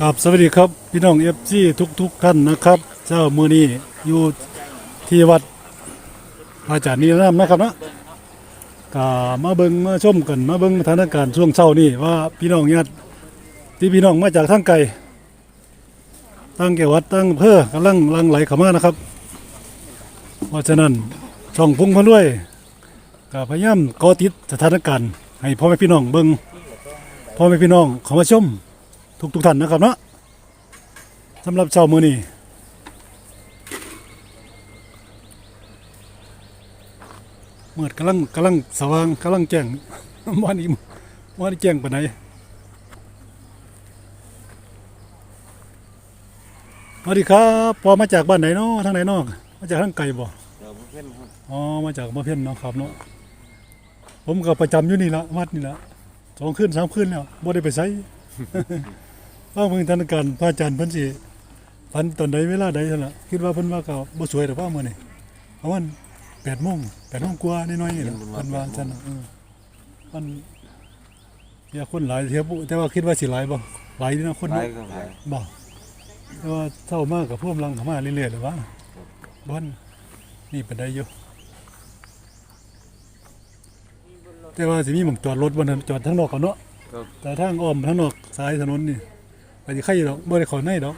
กับสวัสดีครับพี่น้องเอฟซีทุกทุกๆท่านนะครับ เจ้ามือนี้อยู่ที่วัดพระอาจารย์นิรนามนะครับนะก็มาเบิงมาชมกันมาเบิงสถานการณ์ช่วงเช้านี่ว่าพี่น้องญาติที่พี่น้องมาจากทางไกลตั้งแก่วัดตั้งอำเภอกำลังลังไหลเข้ามานะครับ เพราะฉะนั้นช่องพุ่งพะรวยก็พยายามเกอติดสถานการณ์ให้พ่อแม่พี่น้องเบิงพ่อแม่พี่น้องเข้ามาชม ทุกทุกๆท่านนะครับเนาะสำหรับเช้ามื้อนี้เมื่อกำลังกำลังสว่างกำลังแจ้งวันนี้วันนี้แจ้งปานไหนสวัสดีครับพอมาจากบ้านไหนเนาะทางไหนเนาะมาจากทางไกลบ่เดี๋ยวผมเพื่อนครับอ๋อมาจากมะเพ็ญเนาะครับเนาะผมก็ประจำอยู่นี่ละวัดนี่ละสองคืนสามคืนแล้วบ่ได้ไปไส ว่าเมืองธนาการพระอาจารย์เพิ่นสิพันตอนใดเวลาใดซั่นล่ะคิดว่าเพิ่นว่าก็บ่สวยดอกว่ามื้อนี้ประมาณ8โมง8โมงกว่าน้อยๆนี่ล่ะเพิ่นว่าซั่นน่ะเออมันเสียคนหลายเทียบแต่ว่าคิดว่าสิหลายบ่หลายอยู่นะคนไลเนาะฟ์ครับไลฟ์บ่แต่ว่าเท่ามากกับพวกกำลังเข้ามาเรื่อยๆเลยว่าบ่อนนี่เป็นได้อยู่แต่ว่าสิมีหม่องจอดรถบนนั้นจอดทางนอกก่อนเนาะครับแต่ทางอ้อมทางนอกสายถนนนี่ ไปสิใครดอกบ่ได้เข้าในดอก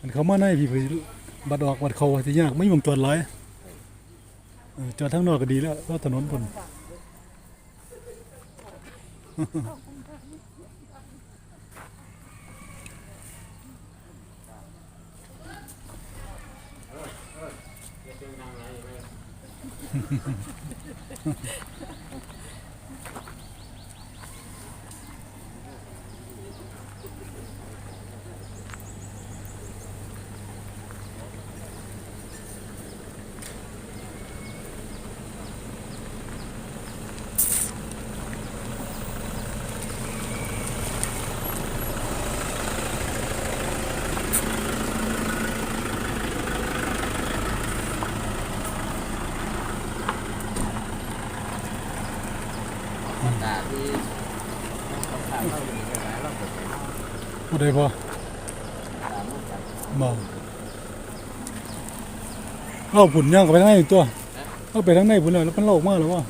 มันเขามาในพี่ไปบัดออกบัดเข้าสิยากไม่มีหม่องจอดหลายจอดทางนอกก็ดีแล้วเพราะถนนพุ่น ตาที่เขาถามเราอยู่ในร้านเราเปิดไป ผู้ใดพอตามลูกกันบ่เอาผุนย่างเข้าไปทางในอีกตัวเอาไปทางในผุนแล้วแล้วมันโลกมากแล้วว่า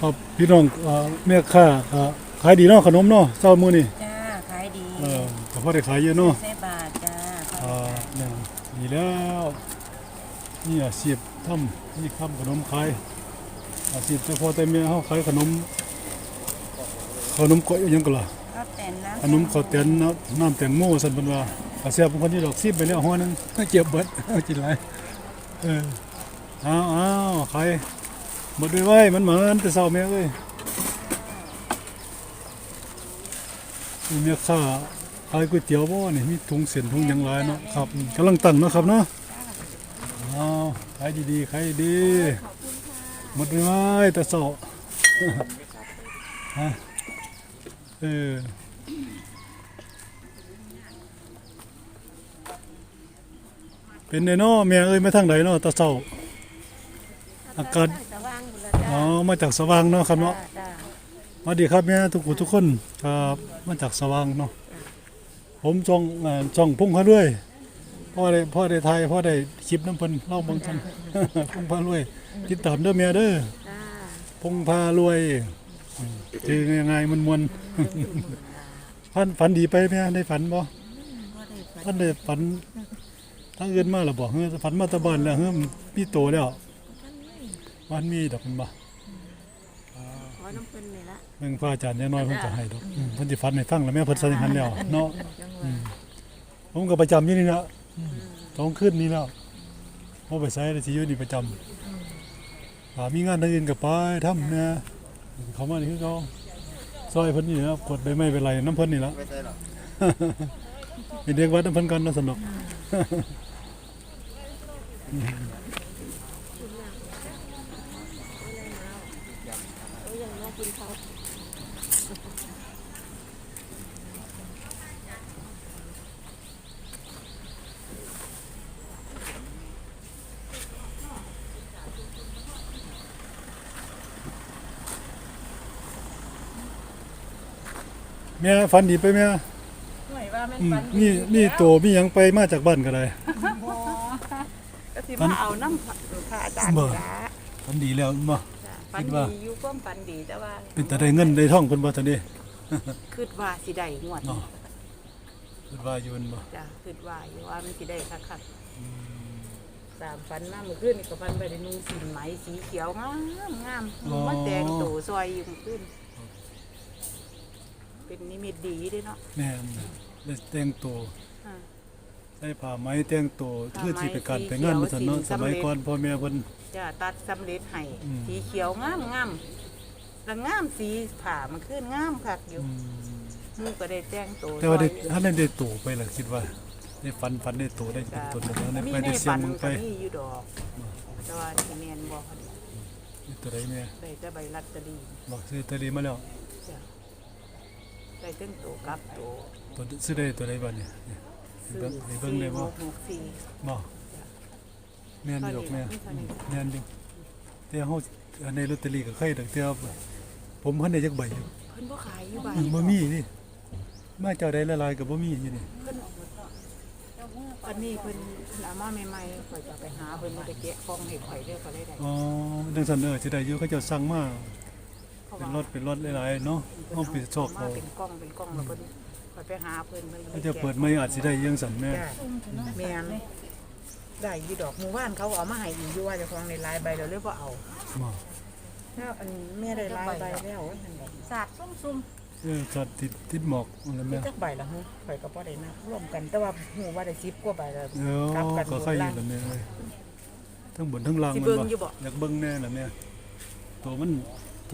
ครับพี่น้องเอ่อแม่ค้าเอ่อขายดีเนาะขนมเนาะเช้ามื้อนี่จ้าขายดีเออก็พอได้ขายเยอะเนาะเซบาทจ้าอ่าเนี่ยดีแล้วนี่อาชีพทำนี่ทำขนมขาย อาชีพแต่พอแต่เมียเฮาขายขนม ขนมก้อยอิหยังก็ล่ะข้าวแต่นน้ำขนมข้าวเตียนน้ำน้ำแตงโมสันเป็นว่าอาเสียบางคนที่ดอกซิบไปแล้วหัวหนึง เจ็บเบิดเอากินไรเออเอาเอาใครหมดด้วยไว้มันเหมือนแต่เศร้าแม่เอ้ยมีเมียข้าขายก๋วยเตี๋ยวบ่นี่มีถุงเส้นถุงหยังหลายเนาะครับกำลังตั้งเนาะครับเนาะเอาขายดีๆขายดี หมดด้วยไว้แต่เศร้าฮะเออเป็นไดเนาะแม่เอ้ยมาทางไหนเนาะตาเศร้าอากาศสว่างอยู่แล้วอ๋อมาจากสว่างเนาะครับเนาะจ้าสวัสดีครับแม่ทุกคนทุกคนครับมาจากสว่างเนาะผมจองอ่าจองพุ่งเขาด้วย พ่อได้พ่อได้ไทยพ่อได้คลิปน้ำเพิ่นเล่าเบางกันพุ่งพารวยติดตามเด้อแม่เด้อจ้าพุ่งพารวยอืมคือยังไงมันมวนฝันฝันดีไปแม่ได้ฝันบ่ก็ได้ไปท่านได้ฝันทั้งอื่นมาหรือบ่เฮ้ยฝันมาแตะบ้านแล้วเฮ้ยมีโตแล้ววันมีดอกมันบ่ขอน้ำเพิ่นนี่ละเบิ่งพระอาจารย์อย่างน้อยเพิ่นก็ให้ดอกอืมเพิ่นสิฝันให้ฟังแล้วแม่เพิ่นสั่งหันแล้วเนาะจังหวะผมก็ประจำอยู่นี่ละ สองคืนนี้แล้วบ่ไปไสเลยสิอยู่นี่ประจำถ้ามีงานทางอื่นก็ไปทำนะเขามานี่คือเขาซอยเพิ่นนี่นะครับกดใบไม้เป็นไรน้ำเพิ่นนี่ละไม่ใช่หรอกเป็นเด็กวัดน้ำเพิ่นกันเนาะสนุก แม่ฝันดีไปแม่หน่วยว่าแม่นอืมฝันนี่นี่โตมีหยังไปมาจากบ้านก็ได้บ่ก็สิมาเอาน้ำพระอาจารย์บ่นี่ละฝันดีแล้วบ่จ้ะฝันคิดว่า ดีอยู่ความฝันดีแต่ว่าเป็นแต่ได้เงินได้ทองเพิ่นบ่ทันนี้คิดว่าสิได้งวดเนาะเพิ่นว่าอยู่นั่นบ่จ้ะคิดว่าอยู่ว่ามันสิได้คักๆตามฝันมาเมื่อคืนนี่ก็ฝันไปได้นุ่งสินไหมสีเขียวงามงามนุ่งมาแดงโตซอยอยู่เมื่อคืน เป็นนิมิตดีเด้เนาะแม่นได้แต่งตัวอ่า ใส่ผ้าไหมแต่งตัวผ้าไหมคือสิไปการไปงานมาซั่นเนาะสีสเขียว มัยสีก่อนพ่อแม่เพิ่น จะตัดสำเร็จให้อืม สีเขียวงามงามแล้วงามสีผ่ามันขึ้นงามคักอยู่อืมหมูก็ได้แต่งตัวแต่ว่าได้ซอยถ้าได้ได้ตัวไปล่ะคิดว่าได้ฝันฝันได้ตัวได้เป็นตัวแล้วได้มีไปในได้เสียฝังนมึงไปก็มีอยู่ดอกแต่ว่าที่แมนบอกเขาดินี่ตัวใดแม่ได้แต่ใบลัตเตอรี่บอกซื้อตะลีมาแล้วจ้ะ ได้ตั้งตัวกลับตัวตัวซื้อได้ตัวใดบ้างเนี่ยซื้อเบิ่งให้เบิ่งได้บ่หกหกสี่บ่แม่นอยู่ดอกแม่เท่านี้แม่นอยู่แต่เฮาอันในลอตเตอรี่ก็เคยดอกแต่ว่าผมพันได้จักใบอยู่เพิ่นบ่ขายอยู่บ้านมันบ่มีนี่มาเจ้าใดละลายก็บ่มีอยู่นี่เพิ่นอันนี้เพิ่นเอามาใหม่ๆข่อยจะไปหาเพิ่นบ่ได้แกะของให้ข่อยเด้อก็เลยได้อ๋อจังซั่นเออสิได้อยู่เขาเจ้าสั่งมาเพ ราะเป็นว่ารถเป็นรถหลายๆเนาะเฮาไปโชคมาเอาเป็นกล้องเป็นกล้องแล้วเพิ่นข่อยไปหาเพิ่นเพิ่นเขาจะเปิดไม่อาจสิได้จังซั่นแม่จ้ะแม่นได้อยู่ดอกหมู่บ้านเขาเอามาให้อีกอยู่ว่าเจะของในหลายใบแล้วเลยบ่เอาบ่แล้วอันแม่ได้หลายใบแล้วอันนั้นดอกสาดซุ่มเออจัดติดติดหมอกนั่นแหละๆมีแม่จักใบละฮึข่อยก็บ่ได้นับรวมกันแต่ว่าหูว่าได้10กว่าใบแล้วเออกลับกันก็หมดค่อยอละยู่แล้วแม่เอ้ยทั้งบนทั้งล่างสิมันเบิ่งบ่อยู่บ่อยากเบิ่งแน่ล่ะแม่ตัวมัน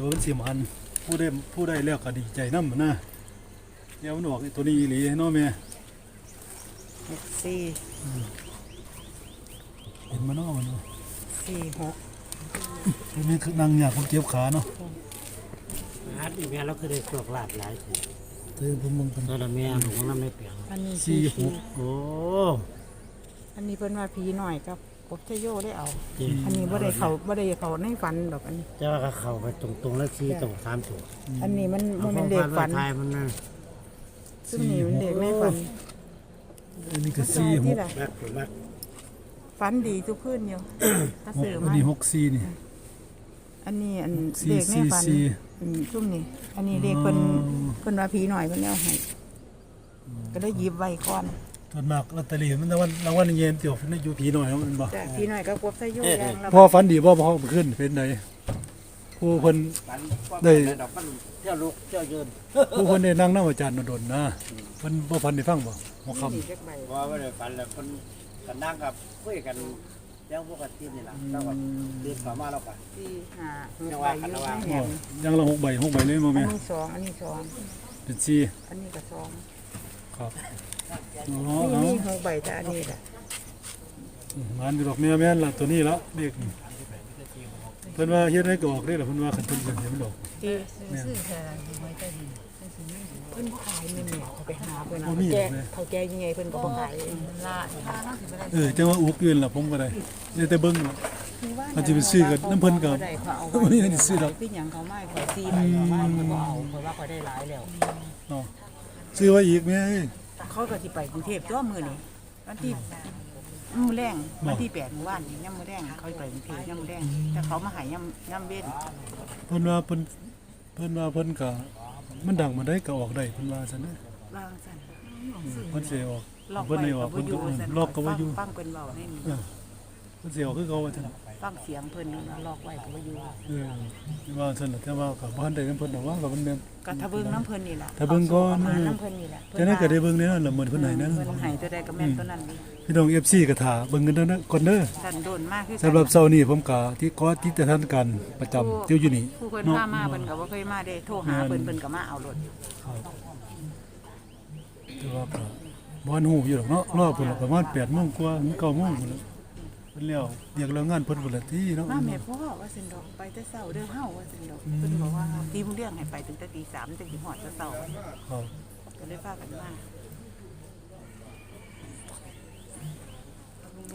ตัวมันสิมันผู้ได้ผู้ได้แล้วก็ดีใจนำนะเดี๋ยวมันออกไอ้ตัวนี้อีหลีเนาะแม่สี่เห็นมันเนาะมันเนาะสี่หกตัวนี้คือนั่งยากคนเจ็บขาเนาะฮัดอีเมียเราคือได้โชคลาภหลายสิเออผมมึงเป็นแล้วละเมียผมนำไม่เปลี่ยนอันนี้สี่หกโอ้อันนี้เพิ่นว่าผีหน่อยกับ กบชโยได้เอาจริงอันนี้บ่ได้เขาบ่ได้เขาในฝันดอกอันนี้แต่ว่าก็เข้าไปตรงๆแล้วชี้ตรงสามตัวอันนี้มันเอามันขเป็อนงเด็ฟักนฝันไทยมันน่ะซึ่งนี่มันเด็กในฝันอันนี้ก็สี่หที่กละมักมักฝันดีทุกคืนอยู่ถ้าหกซื้ออันมานี้หกสี่นี่ อันนี้อันสี่เด็กในฝันสี่สี่ อืมซุ่มนี่ อันนี้เด็กเพิ่นอ๋อเพิ่นว่าผีหน่อยเพิ่นเอาให้ก็ได้หยิบไว้ก่อน ส่วนมากลอตเตอรี่มันรางวัลรางวัลเย็นเดี๋ยวมันอยู่ผีหน่อยเนาะมันบ่แต่ผีหน่อยก็กบชโยอย่างละพอฝันดีบ่พอขึ้นเป็นไดผู้เพิ่นได้ดอกมันเที่ยวลุกเที่ยวยืนผู้เพิ่นได้นั่งนำอาจารย์โดนๆนะเพิ่นบ่ฝันได้ฟังบ่หัวค่ำนี่เด็กใบว่าไม่ได้ฝันแล้วคนกันนั่งกับคุยกันเรื่องปกตินี่แหละแล้วก็เรียนต่อมาแล้วก็สี่ห้าหกจังหใบวะอขันยู่ระหว่างในแหนยังละหกใบหกใบเลยบ่อันแม่นี้สองอันนี้สองเป็นสี่อันนี้ก็สองครับ อ๋อนี่เอานี่หกใบแต่อันนี้แหละงานอยู่ดอกแม่แม่นล่ะตัวนี้ละเด็กนี่เพิ่นว่าเฮ็ดให้ก็ออกได้ล่ะเพิ่นว่าคันเพิ่นเห็นมันดอกที่แม่นเพิ่นบ่ขายแม่แม่เขาไปหาเพิ่นบ่เอามีแกเลยเขาแกยังไงเพิ่นก็บ่ขายละถ้าเราสิไปได้เออจังว่าอุกยืนล่ะผมก็ได้ได้แต่เบิ่งล่ะเขาจะไปซื้อกับน้ำเพิ่นก็ได้เขาเอาบ่มีอันนี้ซื้อดอก พี่หยังเขาไม่ขอยซีไปเขาไม่เขาบ่เอาเพราะว่าเขาได้หลายแล้วเนาะซื้อไว้อีกแม่เอ้ย เขาก็สิไปกรุงเทพตัวมื้อนี้วันที่มื้อแรงวันที่8มื้อวานนี้ยามมื้อแรงเขาไปกรุงเทพยามมื้อแรงแต่เขามาใหายยามยามเว้นเพิ่นว่าเพิ่นเพิ่นว่าเพิ่นก็มันดังมาได้ก็ออกได้เพิ่นว่าซั่นเด้อวางซั่นเพิ่นสิออกล็อกเพิ่นไว้ให้ออก็กบ่เพิ่นอยู่ก็ซั่นล็อกก็บ่อยู่ฟังเพิ่นเว้าให้นี่ เออ เพิ่นสิออกคือเก่าว่าซั่นฟังเสียงเพิ่นนี่นะล็อกไว้ก็บ่อยู่เออว่าซั่นน่ะแต่ว่าก็บ่ทันได้นำเพิ่นดอกว่าก็มันแม่น ก็ถ้าเบิ่งน้ำเพิ่นนี่ล่ะถ้าเบิ่งก่อนมาน้ำเพิ่นนี่ล่ะแต่นั้นก็ได้เบิ่งแน่นอนละเหมือนเพิ่นให้นั่นเพิ่นให้ตัวใดก็แม่นตัวนั้นนี่พี่น้อง FC ก็ท่าเบิ่งกันเด้อนะก่อนเด้อดันโดนมากคือสำหรับเช้านี้ผมก็ที่ขอที่จะทันการประจำเที่ยวอยู่นี่ผู้เพิ่นเนาะพามาเพิ่นก็บ่เคยมาเด้โทรหาเพิ่นเพิ่นก็มาเอารถแต่ว่าก็บ่ทันฮู้อยู่หรอกเนาะรอเพิ่นประมาณ8:00นกว่าถึง9:00นพุ่นล่ะเพิ่นแล้วเรียกแล้วงานเพิ่นพุ่นละที่เนาะมาแม่พ่อว่าซั่นดอกไปแต่เช้าเด้อเฮาว่าซั่นดอกเพิ่นบอกว่าตีมื้อเรื่องให้ไปถึงแต่ตี3จังสิฮอดแต่เช้าครับก็เลยพากันมา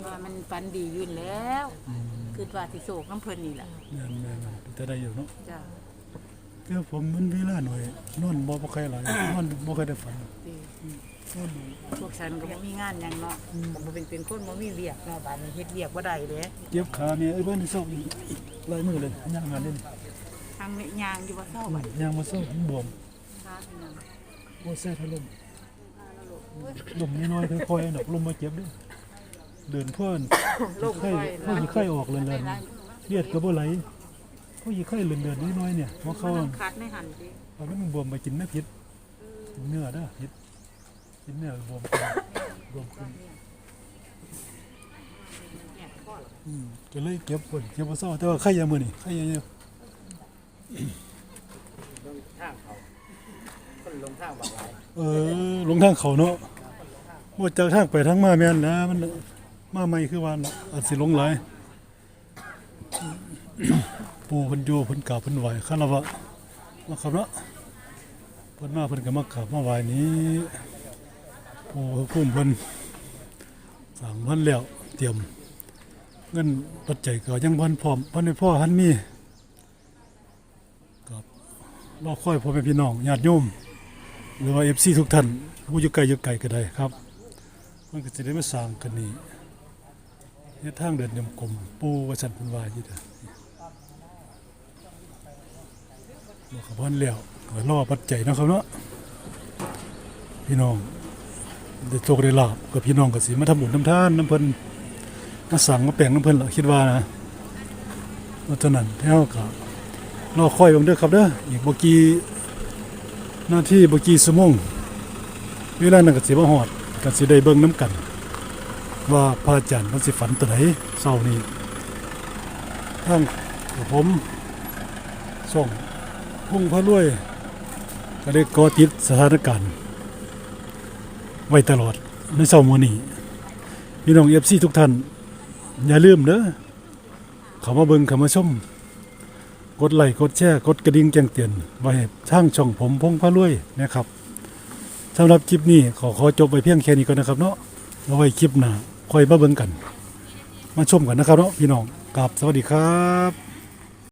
ว่ามันฝันดีอยู่แล้วอืมคือว่าสิโศกน้ำเพิ่นนี่แหละแม่นๆๆจะได้อยู่เนาะจ้ะเดี๋ยวผมมันเวลาหน่อยนอนบ่บ่ค่อยหลายนอนบ่ค่อยได้ฝันนอนหน่อย พวกฉันก็บ่มีงานหยังเนาะก็บ่เป็นเป็นคนบ่มีเวียกเนาะบ้านนี้เฮ็ดเวียกบ่ได้เด้เจ็บขาเนี่ยเอ้ยเบิ่นเศร้าอีกหลายมือเลยย่างงานเล่นทางแม่ยางอยู่บ่เศร้าบัดย่างมาเศร้าบวมค้าพี่น้องบ่แซ่ทะลมลมน้อยๆค่อยๆดอกลมมาเจ็บเด้อเดินเพิ่นโลกไข้ค่อยพวกยีไข้ออกเลยเลยเลือดก็บ่ไหลพวกยีไข้เลือนๆน้อยๆเนี่ยบ่เข้ามันคัดในหันสิเอาแล้วมันบวมไปกินไม่พิษกินเนื้อเด้อพิษ กินเนื้อบวมขึ้นบวมขึ้นอืมก็เลยเก็บก่อนเก็บบ่เศร้าแต่ว่าไข้ยามือนี่ไข้ยาเยอะลงทางเขาคนลงทางบักหลายเออลงทางเขาเนาะว่าจากทางไปทางมาแม่นนะมันมาใหม่คือว่าอาจสิลงหลายปู่เพิ่นอยู่เพิ่นกราบเพิ่นไหว้คารวะว่าครับเนาะเพิ่นมาเพิ่นก็มากราบมาไหวนี้ ปู่คุ้มเพิ่นสร้างมันแล้วเตรียม เงินปัจจัยก็ยังบ่ทันพร้อมบ่ได้พ่อหันมีครับรอค่อยพ่อแม่พี่น้องญาติโยมหรือว่า FC ทุกท่านผู้อยู่ไกลอยู่ไกลก็ได้ครับมันก็จะได้มาสร้างกันนี่เฮ็ดทางเดินยมกลมปูว่าสันพันวาอยู่เด้อบ่ขบวนแล้วก็รอปัจจัยนะครับเนาะพี่น้อง ได้โชคได้ลาบกับพี่น้องก็สิมาทำบุญทำทานน้ำเพิ่นมาสั่งมาแปลงน้ำเพิ่นล่ะคิดว่านะเพราะฉะนั้นแล้วก็รอคอยเบิ่งเด้อครับเด้ออีกบกีหน้าที่บกีสมงเวลานั้นก็สิมาฮอดก็สิได้เบิ่งน้ำกัน ว่าพระอาจารย์เพิ่นสิฝันตัวไหนเช้านี้ทางผมส่งพุ่งพระรวยก็ได้ก่อติดสถานการณ์ ไว้ตลอดในเช้ามื้อนี้พี่น้อง FC ทุกท่าน อย่าลืมเด้อเข้ามาเบิ่งเข้ามาชม กดไลค์กดแชร์กดกระดิ่งแจ้งเตือนไว้ให้ทางช่องผมพงพระรวยนะครับสำหรับคลิปนี้ขอขอจบไปเพียงแค่นี้ก่อนนะครับเนาะเอาไว้คลิปหน้าค่อยมาเบิ่งกัน มาชมกันนะครับเนาะพี่น้องกับสวัสดีครับ